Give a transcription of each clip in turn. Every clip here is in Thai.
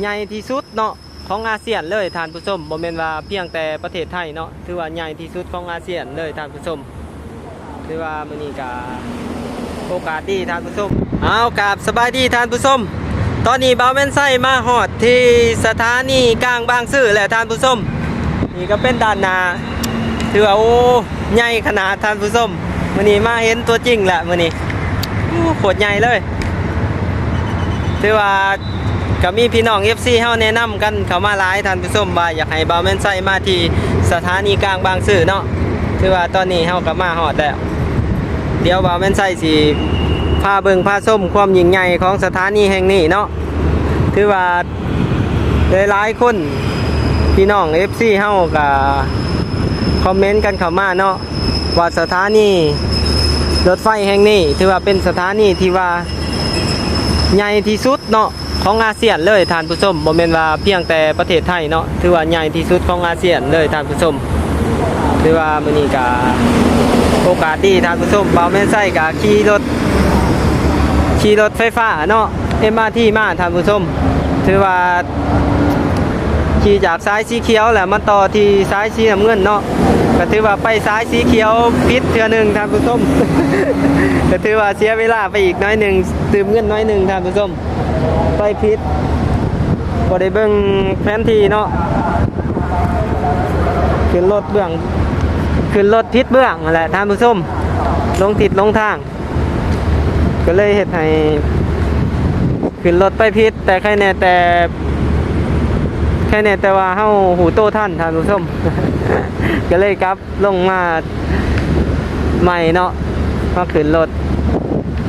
ใหญ่ที่สุดเนาะของอาเซียนเลยท่านผู้ชมบ่แม่นว่าเพียงแต่ประเทศไทยเนาะถือว่าใหญ่ที่สุดของอาเซียนเลยท่านผู้ชมถือว่ามื้อนี้ก็โอกาสดีท่านผู้ชมเอากราบสบายดีท่านผู้ชมตอนนี้บ่าวแม่นไส้มาฮอดที่สถานีกลางบางซื่อแหละท่านผู้ชมนี่ก็เป็นด้านหน้าถือว่าโอ้ใหญ่ขนาดท่านผู้ชมมื้อนี้มาเห็นตัวจริงแหละมื้อนี้โอ้โคตรใหญ่เลยถือว่า ก็มีพี่น้อง FC เฮาแนะนำกันเข้ามาหลายท่านผู้ชมว่าอยากให้บ่าวแม่นไส้มาที่สถานีกลางบางซื่อเนาะถือว่าตอนนี้เฮาก็มาฮอดแล้วเดี๋ยวบ่าวแม่นไส้สิพาเบิ่งพาส้มความยิ่งใหญ่ของสถานีแห่งนี้เนาะถือว่าหลายๆคนพี่น้อง FC เฮาก็คอมเมนต์กันเข้ามาเนาะว่าสถานีรถไฟแห่งนี้ถือว่าเป็นสถานีที่ว่าใหญ่ที่สุดเนาะ ของอาเซียนเลยทานผู้ชมบ่แม่นว่าเพียงแต่ประเทศไทยเนาะถือว่าใหญ่ที่สุดของอาเซียนเลยทานผู้ชมถือว่ามื้อนี้ก็โอกาสดีทานผู้ชมบ่าวแม่นไส้ก็ขี่รถขี่รถไฟฟ้าเนาะ MRT มาท่านผู้ชมถือว่าขี่จากซ้ายสีเขียวแหละมาต่อที่ซ้ายสีน้ำเงินเนาะ ก็ถือว่าไปซ้ายสีเขียวพิษเทือหนึ่งท่านผู้ชมก็ถือว่าเสียเวลาไปอีกน้อยหนึ่งตื่มเงินน้อยหนึ่งท่านผู้ชมไปพิษบ่ได้เบิ่งแผนที่เนาะขึ้นรถเบื้องขึ้นรถทิศเบื้องนั่นแหละท่านผู้ชมลงทิศลงทาง ก็เลยเฮ็ดให้ขึ้นรถไปพิษแต่ใครแน่แต่แค่แน่แต่ว่าเฮาหูโตท่านท่านผู้ชม ก็เลยกลับลงมาใหม่เนาะมาขึ้นรถ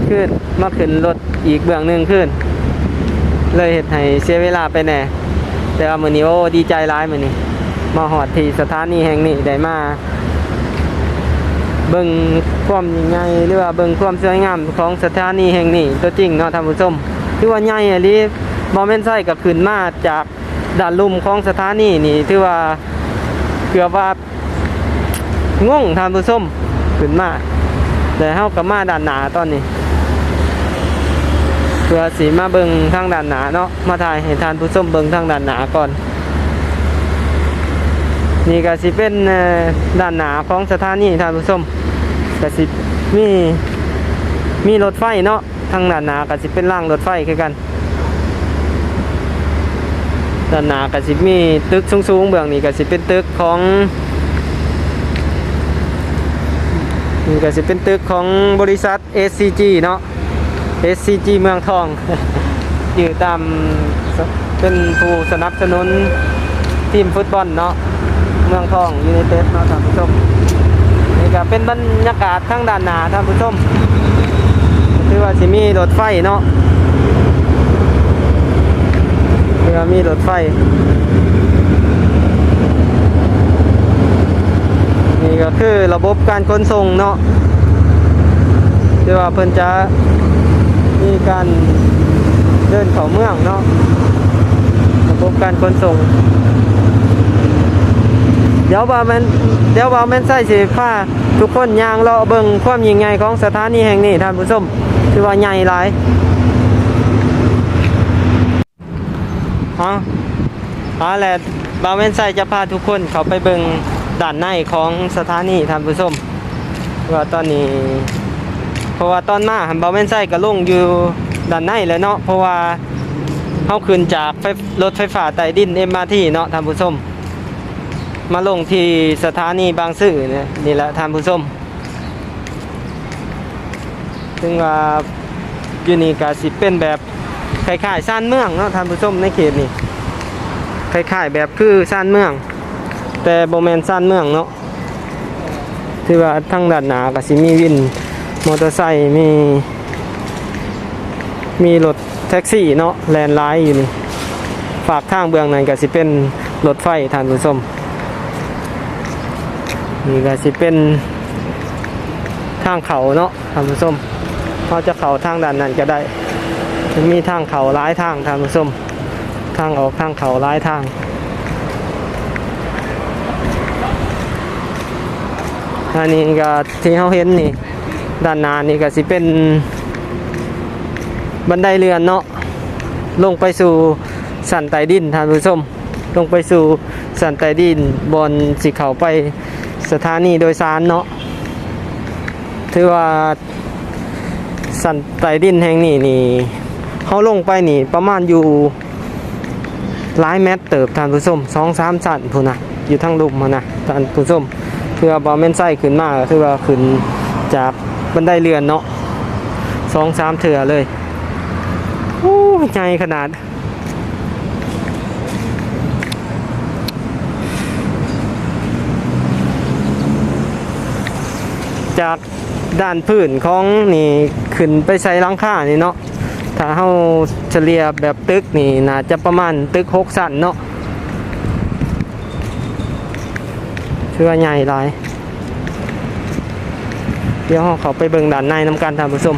ขึ้นมาขึ้นรถอีกเบื้องหนึ่งขึ้น เลยเหตุให้เสียเวลาไปแน่แต่ว่ามือนี้โอ้ดีใจร้ายมือนี้มาหอดที่สถานีแห่งนี้ได้มาเบิ่งความยิ่งใหญ่หรือว่าเบิ่งความสวยงามของสถานีแห่งนี้ตัวจริงเนาะท่านผู้ชมคือว่าใหญ่อะลิบ่แม่นใช่ก็ขึ้นมาจากด้านลุ่มของสถานีนี่ถือว่าเกือบว่า งงทานผู้ชมขึ้นมาแต่เฮากับมาด้านหนาตอนนี้ เพื่อสีมาเบิงทางด้านหนาเนาะมาถ่ายให้ทานผู้ชมเบิงทางด้านหนาก่อน นี่ก็สิเป็นเอ่านหนาของสถานีทานผู้ชมก็สิมีมีรถไฟเนาะทางด้านหนาก็สิเป็นร่างรถไฟคือกันด้านหนาก็สิมีตึกสูงๆเบื้องนี้ก็สิเป็นตึกของ นี่ก็จะเป็นตึกของบริษัท SCG เนาะ SCG เมืองทอง อยู่ตามเป็นผู้สนับสนุนทีมฟุตบอลเนาะเมืองทองยูไนเต็ดเนาะท่านผู้ชมนี่ก็เป็นบรรยากาศทางด้านหน้าท่านผู้ชมคือว่าสิมีรถไฟเนาะคือว่ามีรถไฟ นี่ก็คือระบบการขนส่งเนาะที่ว่าเพิ่นจะมีการเดินเข้าเมืองเนาะระบบการขนส่ง เดี๋ยวบ่าวแม่นเดี๋ยวบ่าวแม่นใส่สิพาทุกคนย่างเลาะเบิ่งความยิ่งใหญ่ของสถานีแห่งนี้ท่านผู้ชมคือว่าใหญ่หลายเอาเอาแหละบ่าวนใส่จะพาทุกคนเขาไปเบิง ด้านในของสถานีท่านผู้ชมว่าตอนนี้ เพราะว่าตอนมาหันเบาแม่นไส้ก็ลงอยู่ด้านในเลยเนาะเพราะว่าเฮาขึ้นจากรถไฟฟ้าใต้ดิน MRT เนาะท่านผู้ชมมาลงที่สถานีบางซื่อเนี่ยนี่แหละท่านผู้ชมซึ่งว่าอยู่นี่ก็สิเป็นแบบคล้ายๆซ่านเมืองเนาะท่านผู้ชมในเขตนี่คล้ายๆแบบคือซ่านเมือง แต่โบแมนสั้นเมืองเนาะที่ว่าทั้งด้านหนาก็สิมีวินมอเตอร์ไซค์มี มีรถแท็กซี่เนาะแลนไลน์อยู่นี่ฝากทางเบื้องนั้นก็สิเป็นรถไฟทานผู้ชมนี่ก็สิเป็นทางเขาเนาะทานผู้ชมเขาจะเขาทางด้านนั้นก็ได้ มีทางเขาหลายทางทานผู้ชมทางออกทางเขาหลายทาง อันนี้ก็ที่เขาเห็นนี่ด้านหน้านี่ก็สิเป็น บันไดเรือนเนาะลงไปสู่สันใต้ดินท่านผู้ชมลงไปสู่สันใต้ดินบนสิเขาไปสถานีโดยสารเนาะถือว่าสันใต้ดินแห่งนี้นี่เขาลงไปนี่ประมาณอยู่หลายเมตรเติบท่านผู้ชมสองสามสันพูนนะอยู่ทั้งลุมมานะท่านผู้ชม เพื่อบอแม่นไส้ขึ้นมากคือว่าขึ้นจากบันไดเรือนเนาะสองสามเถื่อเลยโอ้ใหญ่ขนาด จากด้านพื้นของนี่ขึ้นไปใส่ลังคานี่เนาะถ้าเฮาเฉลี่ยแบบตึกนี่น่าจะประมาณตึกหกสั้นเนาะ ชื่อว่าใหญ่หลาย เดี๋ยวเขาไปเบิ่งด้านในน้ำกันท่านผู้ชม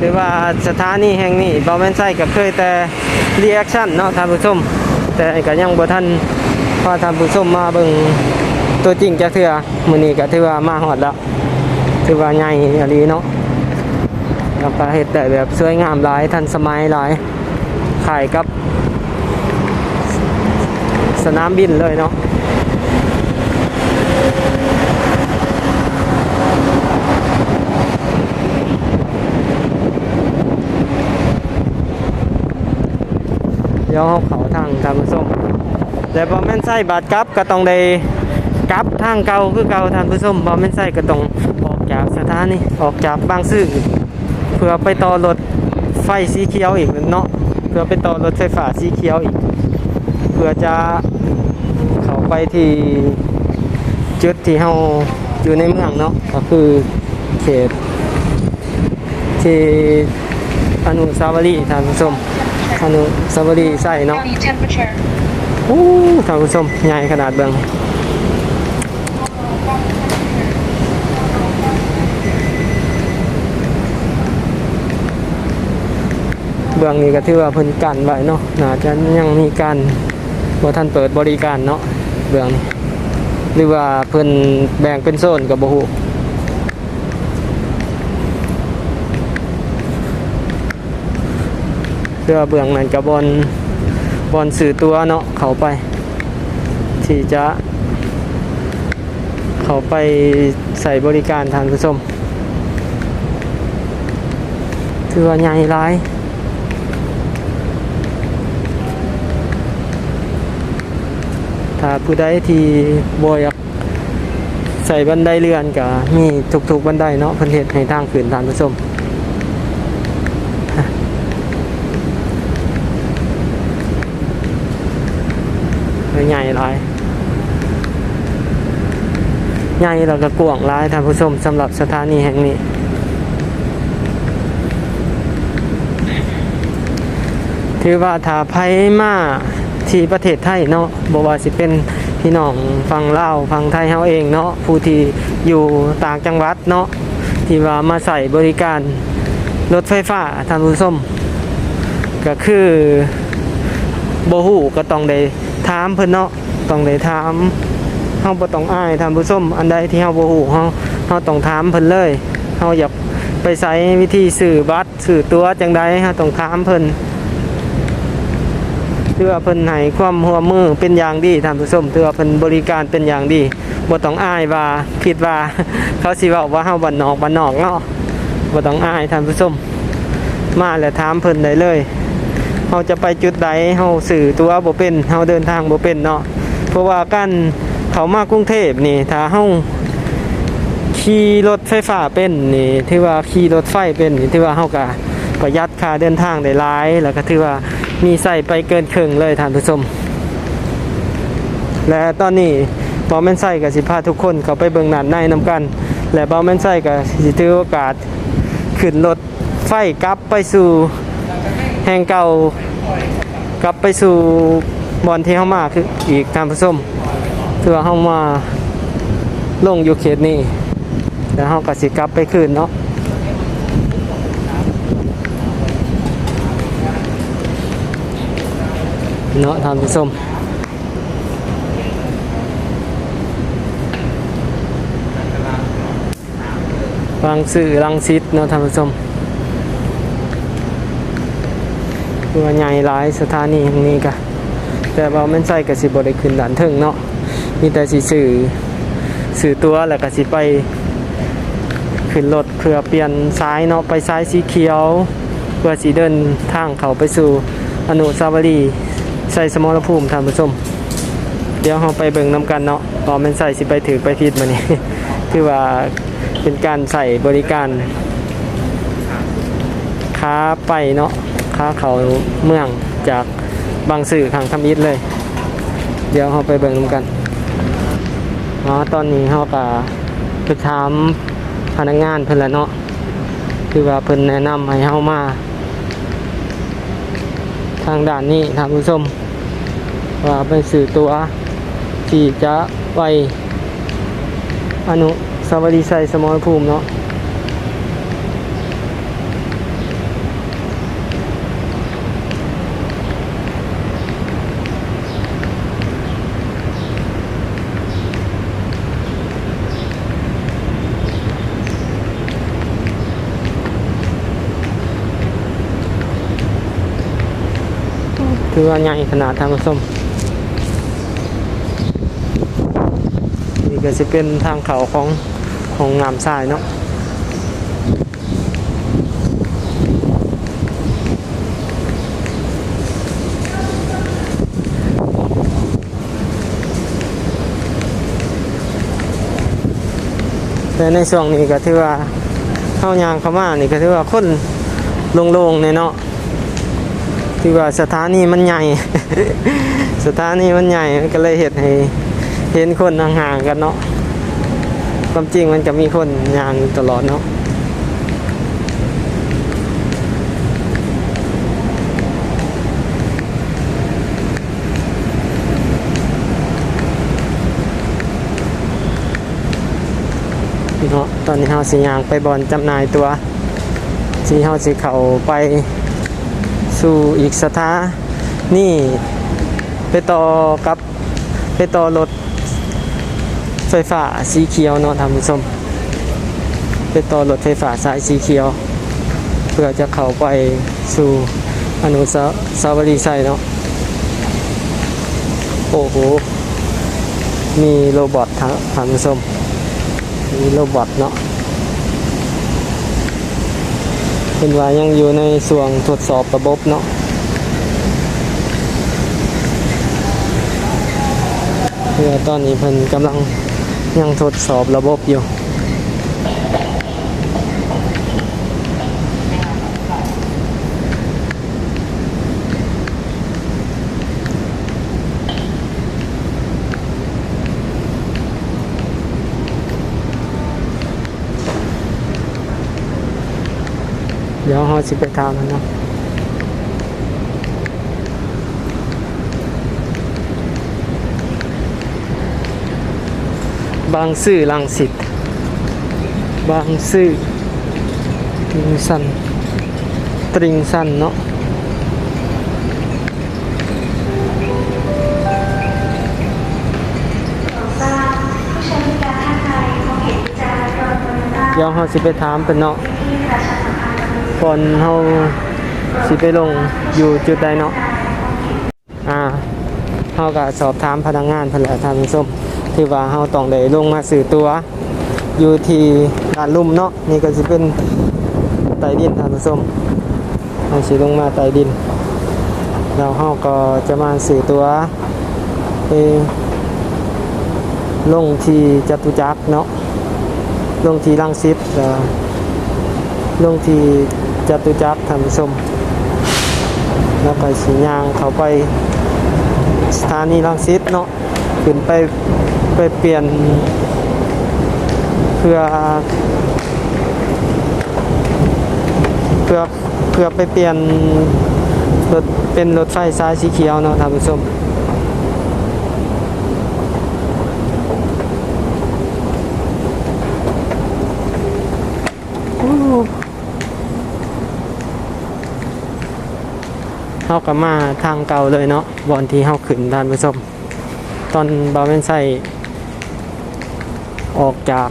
คือว่าสถานีแห่งนี้บอแมนไซก็เคยแต่รีแอคชั่นเนาะท่านผู้ชมแต่ก็ยังบ่ทันพาท่านผู้ชมมาเบิ่งตัวจริงจักเทื่อมื้อนี้ก็ถือว่ามาฮอดแล้วถือว่าใหญ่อีหลีเนาะแล้วก็เฮ็ดได้แบบสวยงามหลายทันสมัยหลาย ขายกับ สนามบินเลยเนาะเดี๋ยวเราเขาทางทางผู้ชมแต่พอแม่นใส่บาทกลับก็ต้องได้กลับทางเก่าคือเก่าทานผู้ชมพอแม่นใส่ก็ต้องออกจากสถานีออกจากบางซื่อเพื่อไปต่อรถไฟสีเขียวอีกเนาะ พื่อไปต่อรถไฟฟ้าสีเขียวอีก เพื่อจะเข้าไปที่จุดที่เราอยู่ในเมืองเนาะก็คือเขตที่อนุสาวรีย์ท่านผู้ชมอนุสาวรีย์ใส่เนาะ Body temperature. โอ้ท่านผู้ชมใหญ่ขนาดเบิ่ง บื้องนี้ก็ถือว่าเพิ่นกันไว้เนาะน่าจะยังมีการบ่ทันเปิดบริการเนาะเบื้องนี้หรือว่าเพิ่นแบ่งเป็นโซนก็บ่ฮู้เพื่อเบื้องนั้นก็บบอนบอนสื่อตัวเนาะเขาไป ที่จะเขาไปใส่บริการทานผู้ชมถือว่าใหญ่หลาย ถ้าผู้ใดที่บ่อยากใส่บันไดเลื่อนก็มีทุกๆบันไดเนาะเพิ่นเฮ็ดให้ทางขึ้นทานผู้ชมใหญ่หลายใหญ่แล้วก็กว้างหลายท่านผู้ชมสำหรับสถานีแห่งนี้ถือว่าถ้าไผมา ที่ประเทศไทยเนาะบ่ว่าสิเป็นพี่น้องฟังเล่าฟังไทยเฮาเองเนาะผู้ที่อยู่ต่างจังหวัดเนาะที่ว่ามาใส่บริการรถไฟฟ้าท่านผู้ชมก็คือบ่ฮู้ก็ต้องได้ถามเพิ่นเนาะต้องได้ถามเฮาบ่ต้องอายท่านผู้ชมอันใดที่เฮาบ่ฮู้เฮาเฮาต้องถามเพิ่นเลยเฮาอยากไปใช้วิธีซื้อบัตรซื้อตัวจังใดเฮาต้องถามเพิ่น เพื่อเพิ่นให้ความหัวมือเป็นอย่างดีท่านผู้ชมเพื่อเพิ่นบริการเป็นอย่างดีบ่ต้องอายว่าคิดว่าเขาสิเว้าว่าเฮาบ้านนอกบ้านนอกเนาะบ่ต้องอายท่านผู้ชมมาแล้วถามเพิ่นได้เลยเฮาจะไปจุดใดเฮาสื่อตัวบ่เป็นเฮาเดินทางบ่เป็นเนาะเพราะว่าการเข้ามากรุงเทพนี่ถ้าเฮาขี่รถไฟฟ้าเป็นนี่ถือว่าขี่รถไฟเป็นนี่ถือว่าเฮาก็ประหยัดค่าเดินทางได้หลายแล้วก็ถือว่า มีใส่ไปเกินครึ่งเลยท่านผู้ชม และตอนนี้บอมแมนไซกับสิพาทุกคนเขาไปเบิงหนานในนำกัน และบอมแมนไซกับสิถือโอกาสขึ้นรถไฟกลับไปสู่แห่งเก่ากลับไปสู่บอนที่เข้ามาคืออีกท่านผู้ชมเพื่อเข้ามาลงอยู่เขตนี้แล้วเขาก็สิกลับไปคืนเนาะ เนาะท่านผู้ชมบางสื่อลังสิตเนาะท่านผู้ชมคือว่าใหญ่หลายสถานีแห่งนี้กะแต่ว่ามันใส่กับสิบได้ขึ้นด่านเทิงเนาะมีแต่สิสื่อสื่อตัวแล้วก็สิไปขึ้นรถเพื่อเปลี่ยนซ้ายเนาะไปซ้ายสีเขียว เพื่อสีเดินทางเขาไปสู่อนุสาวรีย์ ใส่สมรภูมิท่านผู้ชมเดี๋ยวเราไปเบิ่งน้ำกันเนาะพอนมันใส่สิไปถือไปผิดมานี่คือว่าเป็นการใส่บริการค้าไปเนาะค้าเขาเมืองจากบางสื่อทางทำอิฐเลย เดี๋ยวเราไปเบิ่งน้ำกันอ๋อตอนนี้เราก็ไปถามพนักงานเพิ่นล้วเนาะคือว่าเพิ่นแนะนำให้เฮามา ทางด่านนี้ท่านผู้ชม ว่าเป็นสื่อตัวที่จะไปอนุสาวรีย์ไซสมรภูมิเนาะคือว่าใหญ่ขนาดทานผู้ม ก็จะเป็นทางเขาของของงามทรายเนาะแต่ในช่วงนี้ก็ถือว่าเข้ายางเข้ามานี่ก็ถือว่าคนโล่งๆเนี่ยเนาะที่ว่าสถานีมันใหญ่ สถานีมันใหญ่ก็เลยเห็ดให้ เห็นคนห่างๆกันเนาะความจริงมันจะมีคนยางตลอดเนาะเนาะตอนนี้เฮาสิยางไปบอลจำนายตัวที่เฮาสิเข้าไปสู่อีกสถานี่ไปต่อกับไปต่อรถ ไฟฟ้าสีเขียวเนาะท่านผู้ชมไปต่อรถไฟฟ้าสายสีเขียว เพื่อจะเข้าไปสู่อนุสาสาวรีย์ไซเนาะโอ้โหมีโรบอทท่านท่านผู้ชมมีโรบอทเนาะเป็นว่ายังอยู่ในส่วนทดสอบระบบเนาะเพื่อตอนนี้เพิ่นกำลัง ยังทดสอบระบบอยู่เดี๋ยวเราสิไปถามมันเนาะ บางซื่อลังสิตบางซื่อตริงสันตริงสันเนาะเดี๋ยวเราสิไปถามเป็นเนาะก่อนเราสิไปลงอยู่จุดใดเนาะอ่าเราก็สอบถามพนักงานเพิ่นแหละท่านผู้ชม ที่ว่าเราต้องได้ลงมาสื่อตัว อยู่ที่ลานลุ่มเนาะนี่ก็จะเป็นไตดินท่านผู้ชมเราสิลงมาไตดินแล้วเราก็จะมาสื่อตัวไปลงที่จตุจักรเนาะลงที่ลังสิตแล้วลงที่จตุจักรท่านผู้ชมแล้วก็สียางเขาไปสถานีลังสิตเนาะขึ้นไป ไปเปลี่ยนเพื่อเพื่อเพื่อไปเปลี่ยนรถเป็นรถไฟสายสีเขียวเนาะท่านผู้ชมโอ้เฮากลับมาทางเก่าเลยเนาะบอนที่เฮาขึ้นท่านผู้ชม ตอนบาเวนไซ ออกจาก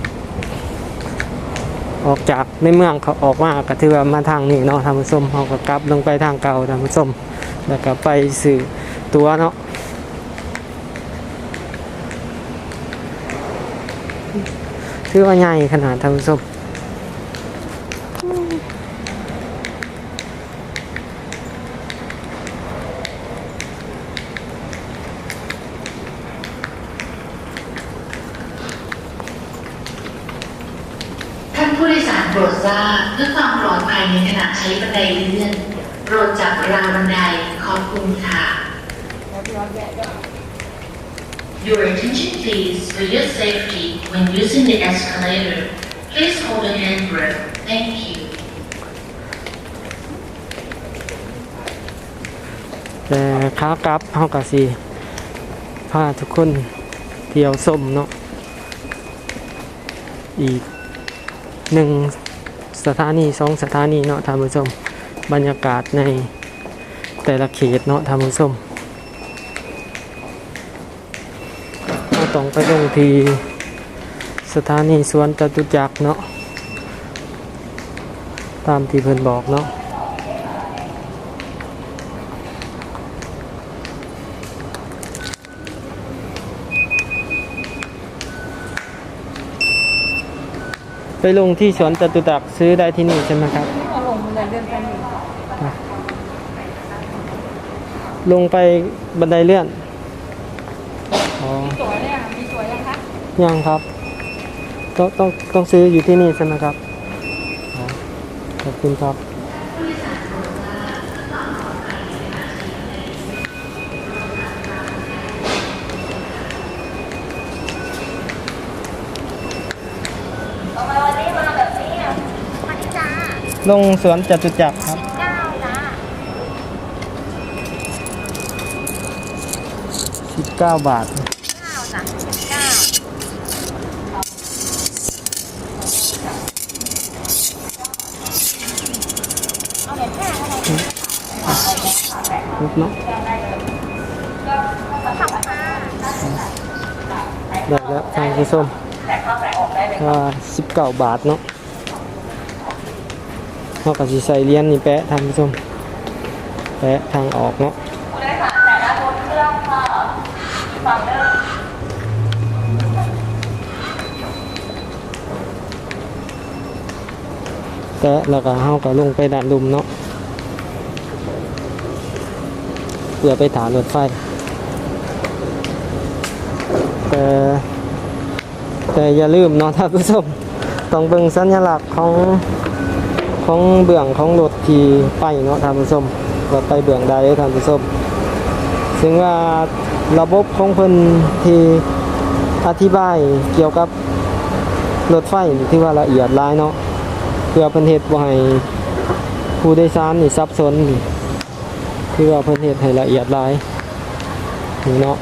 ออกจากในเมืองเขาออกมาก็ถือว่ามาทางนี้เนาะท่านผู้มเขาก็กลับลงไปทางเก่าท่านผู้มแล้วก็ไปสื่อตัวเนาะถือว่าใหญ่ขนาดท่านผู้ม ท่านผู้โดยสารโปรดทราบเพื่อความปลอดภัยในขณะใช้บันไดเลื่อน โปรดจับราวบันไดขอบคุณค่ะ Your attention please for your safety when using the escalator. Please hold a handrail. Thank you. แต่ขากลับเฮากะสิพาทุกคนเที่ยวส้มเนาะอีกหนึ่ง สถานีสองสถานีเนาะท่านผู้ชม บรรยากาศในแต่ละเขตเนาะท่านผู้ชมเราต้องไปลงที่สถานีสวนจตุจักรเนาะตามที่เพิ่นบอกเนาะ ไปลงที่สวนจตุจักรซื้อได้ที่นี่ใช่ไหมครับเอาลงบันไดเลื่อนกันอยู่ลงไปบันไดเลื่อนอ๋อตัวเนี่ยมีตัวยังคะยังครับ ต้องต้องต้องซื้ออยู่ที่นี่ใช่ไหมครับอ๋อขอบคุณครับ ลงสวนจตุจักรครับ สิบเก้าบาท ครบเนาะได้แล้วทางคุณส้มสิบเก้าบาทเนาะ เราก็สิใส่เหรียญนี่แปะทางผู้ชมแปะทางออกเนาะแตะแล้วก็เฮาก็ลงไปด้านลุมเนาะเพื่อไปถานรถไฟแต่แต่อย่าลืมเนาะท่านผู้ชมต้องเบิ่งสัญลักษณ์ของ ของเบื้องของรถที่ไปเนาะท่านผู้ชมรถไปเบื้องใดท่านผู้ชมซึ่งว่าระบบของเพิ่นที่อธิบายเกี่ยวกับรถไฟที่ว่าละเอียดลายเนาะเพื่อเพิ่นเฮ็ดบ่ให้ผู้โดยสารนี่สับสนนี่ว่าเพิ่นเฮ็ดให้ละเอียดลายนี่เนาะ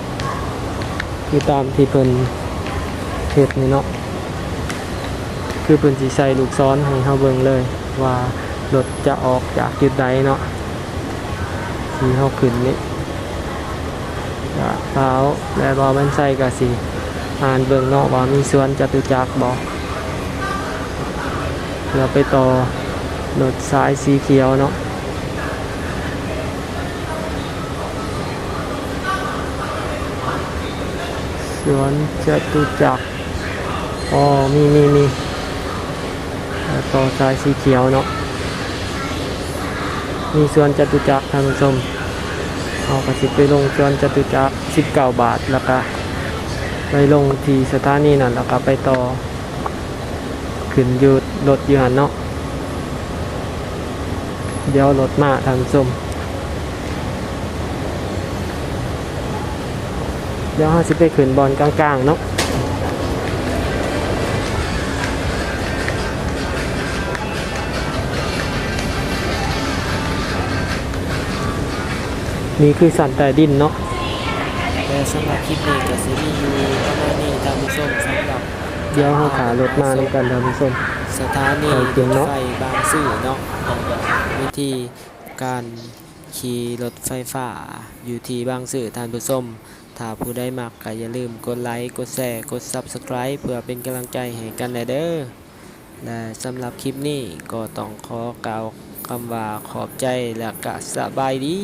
คือตามที่เพิ่นเฮ็ดนี่เนาะคือเพิ่นสิใส่ลูกศรให้เฮาเบิ่งเลย ว่ารถจะออกจากจุดใดเนาะที่เฮาขึ้นนี่จะเท้าและบ่มันใส่ก็สิอ่านเบิ่งเนาะว่ามีสวนจตุจักรบ่เราไปต่อรถสายสีเขียวเนาะสวนจตุจักรอ๋อมีมีมี ต่อสายสีเขียวเนาะมีส่วนจตุจักรท่านผู้ชมเอากระสิบไปลงส่วนจตุจักร19บเก้าทแล้วก็ไปลงที่สถานีนั่นแล้วก็ไปต่อ ขึ้นอยูรถอยู่หันเนาะเดี๋ยวรถมาท่างส้ชมเดี๋ยวเราสิไปขึ้นบอลกลางๆเนาะ นี่คือสันใต้ดินเนาะแต่สำหรับคลิปนี้ก็สิมีอยู่ประมาณนี้ทางส้มสำหรับเดี๋ยวเราขารถมาในการทำผู้ชมสถานีไปรเตรียมถเนาะไฟบางซื่อเนาะวิธีการขี่รถไฟฟ้าอยู่ที่บางซื่อท่านผู้ชมถ้าผู้ใดมักก็อย่าลืมกดไลค์ กดแชร์ กด Subscribe เพื่อเป็นกำลังใจให้กันแน่เด้อและสำหรับคลิปนี้ก็ต้องขอกล่าวคำว่าขอบใจและก็สบายดี